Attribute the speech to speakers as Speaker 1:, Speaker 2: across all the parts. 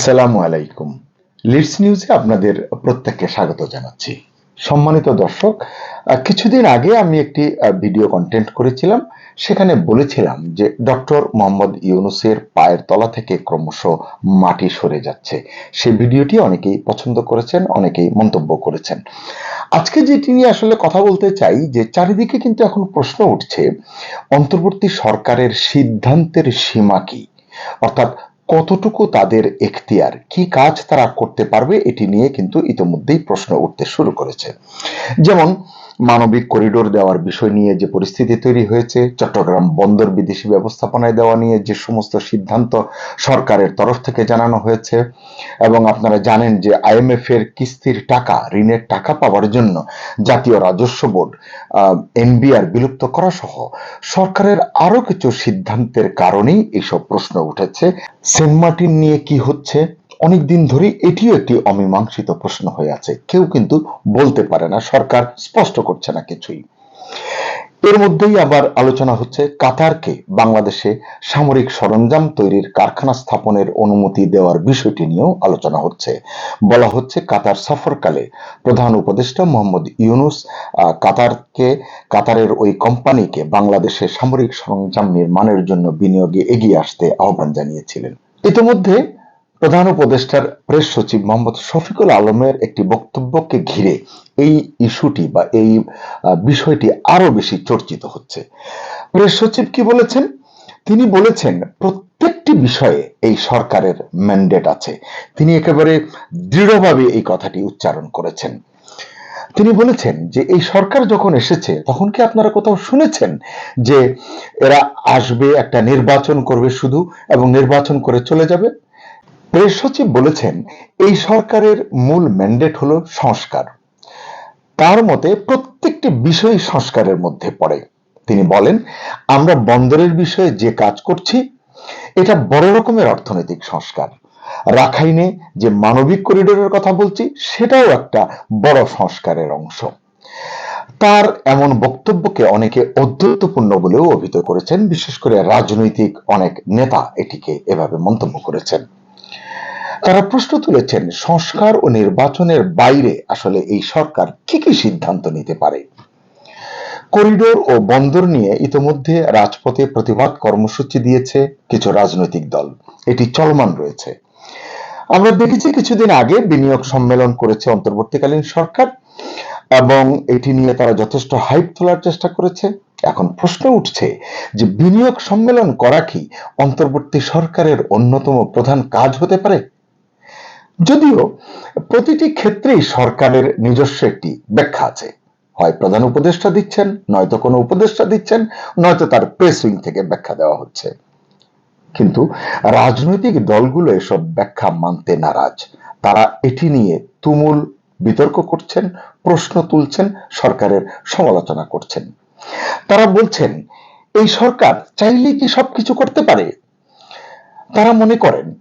Speaker 1: আসসালামু আলাইকুম। লিডস নিউজে আপনাদের প্রত্যেককে স্বাগত জানাচ্ছি। সম্মানিত দর্শক কিছুদিন আগে আমি একটি ভিডিও কন্টেন্ট করেছিলাম। সেখানে বলেছিলাম যে ডক্টর মোহাম্মদ ইউনুসের পায়ের তলা থেকে ক্রমশ মাটি সরে যাচ্ছে। সেই ভিডিওটি অনেকেই পছন্দ করেছেন, অনেকেই মন্তব্য করেছেন। আজকে যেটি নিয়ে আসলে কথা বলতে চাই, যে চারিদিকে কিন্তু এখন প্রশ্ন উঠছে, অন্তর্বর্তী সরকারের সিদ্ধান্তের সীমা কি? অর্থাৎ কতটুকু তাদের এখতিয়ার? কি কাজ তারা করতে পারবে? এটি নিয়ে কিন্তু ইতিমধ্যেই প্রশ্ন উঠতে শুরু করেছে। যেমন মানবিক করিডোর দেওয়ার বিষয় নিয়ে যে পরিস্থিতি তৈরি হয়েছে, চট্টগ্রাম বন্দর বিদেশি ব্যবস্থাপনায় দেওয়া নিয়ে যে সমস্ত সিদ্ধান্ত সরকারের তরফ থেকে জানানো হয়েছে এবং আপনারা জানেন যে আইএমএফ এর কিস্তির টাকা, ঋণের টাকা পাওয়ার জন্য জাতীয় রাজস্ব বোর্ড এনবিআর বিলুপ্ত করা সহ সরকারের আরও কিছু সিদ্ধান্তের কারণেই এইসব প্রশ্ন উঠেছে। সেন্ট মার্টিন নিয়ে কি হচ্ছে? অনেক দিন ধরে এটিও একটি অমীমাংসিত প্রশ্ন হয়ে আছে। কেউ কিন্তু বলতে পারে না, সরকার স্পষ্ট করছে না কিছুই। এর মধ্যেই আবার আলোচনা হচ্ছে কাতারকে। বাংলাদেশে সামরিক সরঞ্জাম তৈরির কারখানা স্থাপনের অনুমতি দেওয়ার বিষয়টি নিয়েও আলোচনা হচ্ছে। বলা হচ্ছে কাতার সফরকালে প্রধান উপদেষ্টা মোহাম্মদ ইউনুস কাতারকে, কাতারের ওই কোম্পানিকে বাংলাদেশে সামরিক সরঞ্জাম নির্মাণের জন্য বিনিয়োগে এগিয়ে আসতে আহ্বান জানিয়েছিলেন। ইতিমধ্যে প্রধান উপদেষ্টার প্রেস সচিব মোহাম্মদ শফিকুল আলমের একটি বক্তব্যকে ঘিরে এই ইস্যুটি বা এই বিষয়টি আরও বেশি চর্চিত হচ্ছে। প্রেস সচিব কি বলেছেন? তিনি বলেছেন, প্রত্যেকটি বিষয়ে এই সরকারের ম্যান্ডেট আছে। তিনি একেবারে দৃঢ়ভাবে এই কথাটি উচ্চারণ করেছেন। তিনি বলেছেন যে, এই সরকার যখন এসেছে, তখন কি আপনারা কোথাও শুনেছেন যে, এরা আসবে, একটা নির্বাচন করবে শুধু এবং নির্বাচন করে চলে যাবে? প্রেস সচিব বলেছেন, এই সরকারের মূল ম্যান্ডেট হলো সংস্কার। তার মতে প্রত্যেকটি বিষয় সংস্কারের মধ্যে পড়ে। তিনি বলেন, আমরা বন্দরের বিষয়ে যে কাজ করছি, এটা বড় রকমের অর্থনৈতিক সংস্কার। রাখাইনে যে মানবিক করিডোরের কথা বলছি, সেটাও একটা বড় সংস্কারের অংশ। তার এমন বক্তব্যকে অনেকে অদ্বৈতপূর্ণ বলেও অভিহিত করেছেন, বিশেষ করে রাজনৈতিক অনেক নেতা এটিকে এভাবে মন্তব্য করেছেন। তারা প্রশ্ন তুলেছেন, সংস্কার ও নির্বাচনের বাইরে আসলে এই সরকার কি কি সিদ্ধান্ত নিতে পারে? করিডোর ও বন্দর নিয়ে ইতোমধ্যে রাজপথে প্রতিবাদ কর্মসূচি দিয়েছে কিছু রাজনৈতিক দল। এটি চলমান রয়েছে। আমরা দেখেছি কিছুদিন আগে বিনিয়োগ সম্মেলন করেছে অন্তর্বর্তীকালীন সরকার এবং এটি নিয়ে তারা যথেষ্ট হাইপ তোলার চেষ্টা করেছে। এখন প্রশ্ন উঠছে যে বিনিয়োগ সম্মেলন করা কি অন্তর্বর্তী সরকারের অন্যতম প্রধান কাজ হতে পারে? যদিও প্রতিটি ক্ষেত্রেই সরকারের নিজস্ব একটি ব্যাখ্যা আছে। হয় প্রধান উপদেষ্টা দিচ্ছেন, নয়তো কোনো উপদেষ্টা দিচ্ছেন, নয়তো তার প্রেস উইং থেকে ব্যাখ্যা দেওয়া হচ্ছে। কিন্তু রাজনৈতিক দলগুলো এসব ব্যাখ্যা মানতে নারাজ। তারা এটি নিয়ে তুমুল বিতর্ক করছেন, প্রশ্ন তুলছেন, সরকারের সমালোচনা করছেন। তারা বলছেন, এই সরকার চাইলে কি সবকিছু করতে পারে? তারা মনে করেন,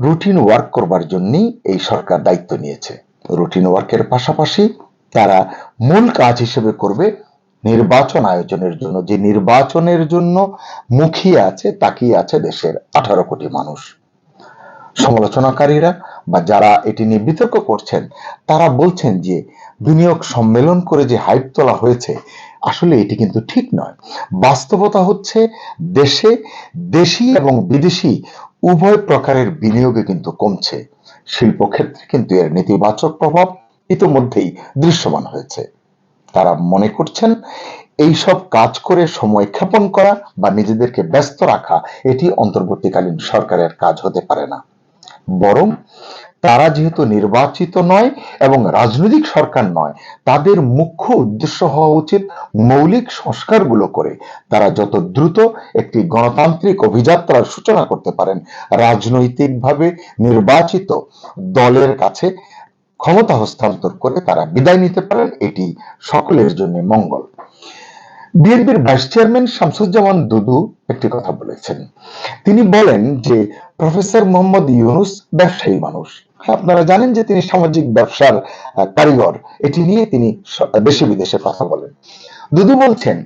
Speaker 1: রুটিন ওয়ার্ক করবার জন্যই এই সরকার দায়িত্ব নিয়েছে। রুটিন ওয়ার্কের পাশাপাশি তারা মূল কাজ হিসেবে করবে নির্বাচন আয়োজনের জন্য। যে নির্বাচনের জন্য মুখিয়ে আছে, তাকিয়ে আছে দেশের আঠারো কোটি মানুষ। সমালোচনাকারীরা বা যারা এটি নিয়ে বিতর্ক করছেন, তারা বলছেন যে, বিনিয়োগ সম্মেলন করে যে হাইপ তোলা হয়েছে আসলে এটি কিন্তু ঠিক নয়। বাস্তবতা হচ্ছে দেশে দেশি এবং বিদেশি উভয় প্রকারের বিনিয়োগে কিন্তু কমছে। শিল্পক্ষেত্রে কিন্তু এর নেতিবাচক প্রভাব ইতোমধ্যেই দৃশ্যমান হয়েছে। তারা মনে করছেন এই সব কাজ করে সময় ক্ষেপণ করা বা নিজেদেরকে ব্যস্ত রাখা, এটি অন্তর্বর্তীকালীন সরকারের কাজ হতে পারে না। বরং তারা যেহেতু নির্বাচিত নয় এবং রাজনৈতিক সরকার নয়, তাদের মুখ্য উদ্দেশ্য হওয়া উচিত মৌলিক সংস্কারগুলো করে। তারা যত দ্রুত একটি গণতান্ত্রিক অভিযাত্রার সূচনা করতে পারেন, রাজনৈতিকভাবে নির্বাচিত দলের কাছে ক্ষমতা হস্তান্তর করে তারা বিদায় নিতে পারেন, এটি সকলের জন্য মঙ্গল। বিএনপির ভাইস চেয়ারম্যান শামসুজ্জামান দুদু একটি কথা বলেছেন। তিনি বলেন যে, প্রফেসর মোহাম্মদ ইউনুস ব্যবসায়ী মানুষ। আপনারা জানেন যে তিনি সামাজিক ব্যবসার কারিগর। এটি নিয়ে তিনি দেশে বিদেশে কথা বলেন। দুদু বলছেন,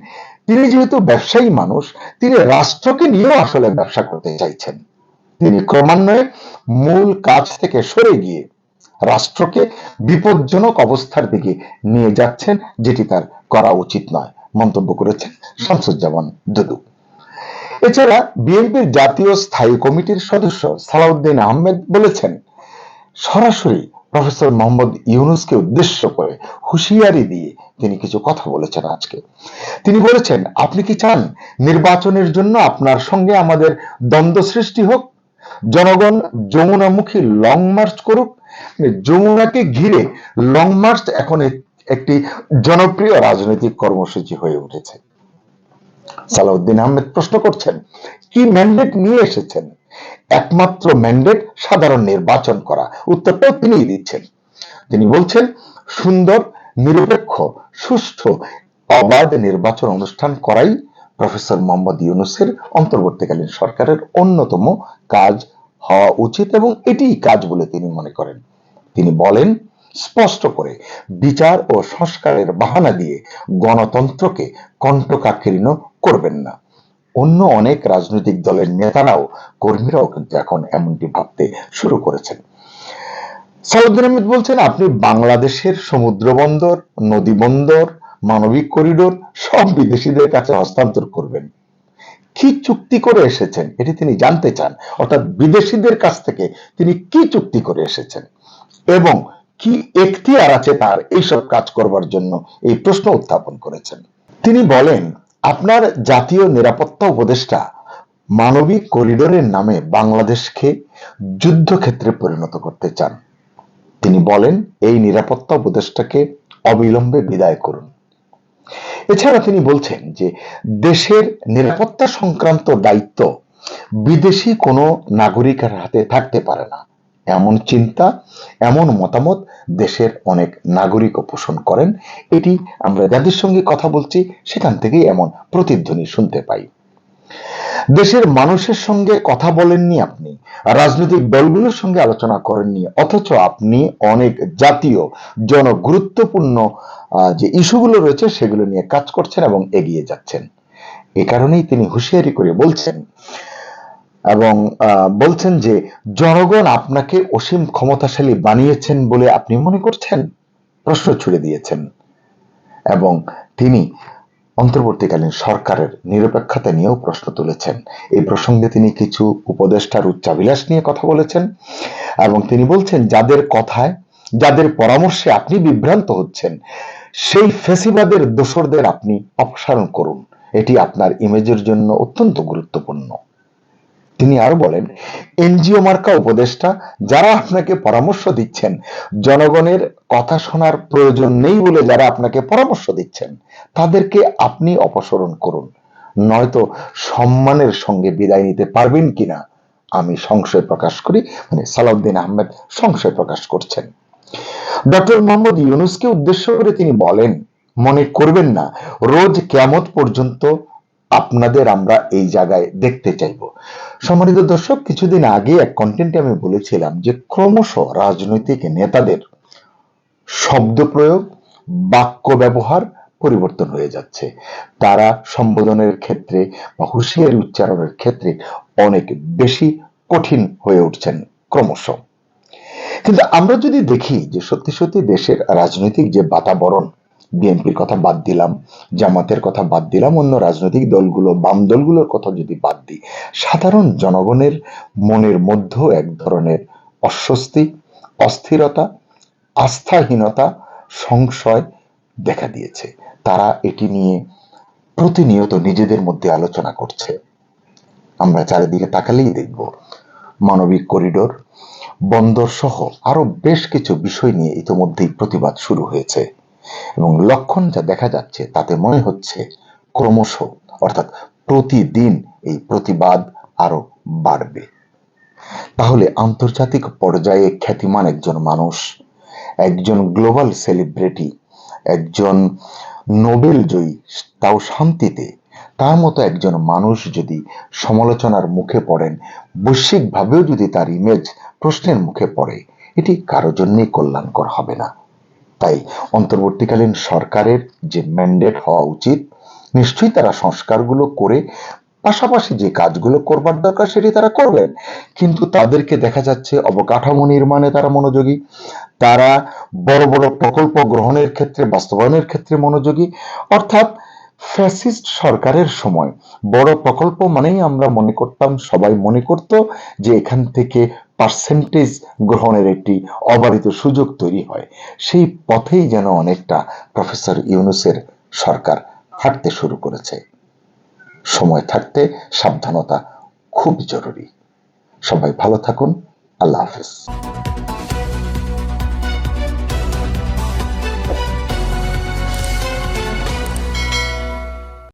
Speaker 1: তিনি যেহেতু ব্যবসায়ী মানুষ, তিনি রাষ্ট্রকে নিয়েও আসলে ব্যবসা করতে চাইছেন। তিনি ক্রমান্বয়ে মূল কাজ থেকে সরে গিয়ে রাষ্ট্রকে বিপজ্জনক অবস্থার দিকে নিয়ে যাচ্ছেন, যেটি তার করা উচিত নয়। মন্তব্য করেছেন শামসুজ্জামান দুদু। এছাড়া বিএনপির জাতীয় স্থায়ী কমিটির সদস্য সালাউদ্দিন আহমেদ বলেছেন সরাসরি প্রফেসর মোহাম্মদ ইউনুসকে উদ্দেশ্য করে হুঁশিয়ারি দিয়ে তিনি কিছু কথা বলেছেন আজকে। তিনি বলেছেন, আপনি কি চান নির্বাচনের জন্য আপনার সঙ্গে আমাদের দ্বন্দ্ব সৃষ্টি হোক? জনগণ যমুনামুখী লং মার্চ করুক। যমুনাকে ঘিরে লং মার্চ এখন একটি জনপ্রিয় রাজনৈতিক কর্মসূচি হয়ে উঠেছে। সালাউদ্দিন আহমেদ প্রশ্ন করছেন, কি ম্যান্ডেট নিয়ে এসেছেন? একমাত্র ম্যান্ডেট সাধারণ নির্বাচন করা। উত্তরটাও তিনি দিচ্ছেন। তিনি বলছেন, সুন্দর, নিরপেক্ষ, সুষ্ঠু, অবাধ নির্বাচন অনুষ্ঠান করাই প্রফেসর মোহাম্মদ ইউনুসের অন্তর্বর্তীকালীন সরকারের অন্যতম কাজ হওয়া উচিত এবং এটি কাজ বলে তিনি মনে করেন। তিনি বলেন, স্পষ্ট করে বিচার ও সংস্কারের বাহানা দিয়ে গণতন্ত্রকে কণ্ঠকাকীর্ণ করবেন না। অন্য অনেক রাজনৈতিক দলের নেতারাও কর্মীরাও কিন্তু এখন এমনটি ভাবতে শুরু করেছেন। সাউদ্দিন আহমেদ বলছেন, আপনি বাংলাদেশের সমুদ্র বন্দর, নদী বন্দর, মানবিক করিডোর সব বিদেশিদের কাছে হস্তান্তর করবেন। কি চুক্তি করে এসেছেন এটি তিনি জানতে চান, অর্থাৎ বিদেশিদের কাছ থেকে তিনি কি চুক্তি করে এসেছেন এবং কি এখতিয়ার আছে তার এইসব কাজ করবার জন্য এই প্রশ্ন উত্থাপন করেছেন। তিনি বলেন আপনার জাতীয় নিরাপত্তা উপদেষ্টা মানবিক করিডোরের নামে বাংলাদেশকে যুদ্ধক্ষেত্রে পরিণত করতে চান। তিনি বলেন, এই নিরাপত্তা উপদেষ্টাকে অবিলম্বে বিদায় করুন। এছাড়া তিনি বলছেন যে, দেশের নিরাপত্তা সংক্রান্ত দায়িত্ব বিদেশি কোনো নাগরিকের হাতে থাকতে পারে না। এমন চিন্তা, এমন মতামত দেশের অনেক নাগরিকও পোষণ করেন। এটি আমরা যাদের সঙ্গে কথা বলছি, সেখান থেকেই এমন প্রতিধ্বনি শুনতে পাই। দেশের মানুষের সঙ্গে কথা বলেননি আপনি, রাজনৈতিক দলগুলোর সঙ্গে আলোচনা করেননি, অথচ আপনি অনেক জাতীয়, জনগুরুত্বপূর্ণ যে ইস্যুগুলো রয়েছে, সেগুলো নিয়ে কাজ করছেন এবং এগিয়ে যাচ্ছেন। এ কারণেই তিনি হুঁশিয়ারি করে বলছেন এবং বলছেন যে জনগণ আপনাকে অসীম ক্ষমতাশালী বানিয়েছেন বলে আপনি মনে করছেন? প্রশ্ন ছুড়ে দিয়েছেন। এবং তিনি অন্তর্বর্তীকালীন সরকারের নিরপেক্ষতা নিয়েও প্রশ্ন তুলেছেন। এই প্রসঙ্গে তিনি কিছু উপদেষ্টার উচ্চাবিলাস নিয়ে কথা বলেছেন এবং তিনি বলছেন, যাদের কথায়, যাদের পরামর্শে আপনি বিভ্রান্ত হচ্ছেন, সেই ফেসিবাদের দোসরদের আপনি অপসারণ করুন। এটি আপনার ইমেজের জন্য অত্যন্ত গুরুত্বপূর্ণ। তিনি আরও বলেন, এনজিও মার্কা উপদেষ্টা যারা আপনাকে পরামর্শ দিচ্ছেন, জনগণের কথা শোনার প্রয়োজন নেই বলে যারা আপনাকে পরামর্শ দিচ্ছেন, তাদেরকে আপনি অপসরণ করুন। নয়তো সম্মানের সঙ্গে বিদায় নিতে পারবেন কিনা, আমি সংশয় প্রকাশ করি মানে সালাউদ্দিন আহমেদ সংশয় প্রকাশ করছেন। ডক্টর মোহাম্মদ ইউনুসকে উদ্দেশ্য করে তিনি বলেন, মনে করবেন না, রোজ কেমত পর্যন্ত আপনাদের আমরা এই জায়গায় দেখতে চাইব। সম্মানিত দর্শক, কিছুদিন আগে এক কন্টেন্টে আমি বলেছিলাম যে ক্রমশ রাজনৈতিক নেতাদের শব্দ প্রয়োগ, বাক্য ব্যবহার পরিবর্তন হয়ে যাচ্ছে। তারা সম্বোধনের ক্ষেত্রে বা হুঁশিয়ারি উচ্চারণের ক্ষেত্রে অনেক বেশি কঠিন হয়ে উঠছেন ক্রমশ। কিন্তু আমরা যদি দেখি যে সত্যি সত্যি দেশের রাজনৈতিক যে বাতাবরণ বিএনপির কথা বাদ দিলাম, জামাতের কথা বাদ দিলাম, অন্য রাজনৈতিক দলগুলো, বাম দলগুলোর কথা যদি বাদ দিই, সাধারণ জনগণের মনের মধ্যেও এক ধরনের অস্বস্তি, অস্থিরতা, আস্থাহীনতা, সংশয় দেখা দিয়েছে। তারা এটি নিয়ে প্রতিনিয়ত নিজেদের মধ্যে আলোচনা করছে। আমরা চারিদিকে তাকালেই দেখব, মানবিক করিডোর বন্দর সহ আরও বেশ কিছু বিষয় নিয়ে ইতিমধ্যেই প্রতিবাদ শুরু হয়েছে। এবং লক্ষণ যা দেখা যাচ্ছে তাতে মনে হচ্ছে ক্রমশ, অর্থাৎ প্রতিদিন এই প্রতিবাদ আরও বাড়বে। তাহলে আন্তর্জাতিক পর্যায়ে খ্যাতিমান একজন মানুষ, একজন গ্লোবাল সেলিব্রিটি, একজন নোবেল জয়ী, তাও শান্তিতে, তার মতো একজন মানুষ যদি সমালোচনার মুখে পড়েন, বৈশ্বিকভাবেও যদি তার ইমেজ প্রশ্নের মুখে পড়ে, এটি কারও জন্যই কল্যাণকর হবে না। তাই অন্তর্বর্তীকালীন সরকারের যে ম্যান্ডেট হওয়া উচিত, নিশ্চয়ই তারা সংস্কারগুলো করে পাশাপাশি যে কাজগুলো করবার দরকার সেটি তারা করবেন। কিন্তু তাদেরকে দেখা যাচ্ছে অবকাঠামো নির্মাণে তারা মনোযোগী, তারা বড় বড় প্রকল্প গ্রহণের ক্ষেত্রে, বাস্তবায়নের ক্ষেত্রে মনোযোগী। অর্থাৎ ফ্যাসিস্ট সরকারের সময় বড় প্রকল্প মানেই আমরা মনে করতাম, সবাই মনে করত যে এখান থেকে পার্সেন্টেজ গ্রহণের একটি অবাধিত সুযোগ তৈরি হয়। সেই পথেই যেন অনেকটা প্রফেসর ইউনুসের সরকার হাঁটতে শুরু করেছে। সময় থাকতে সাবধানতা খুব জরুরি। সবাই ভালো থাকুন। আল্লাহ হাফেজ।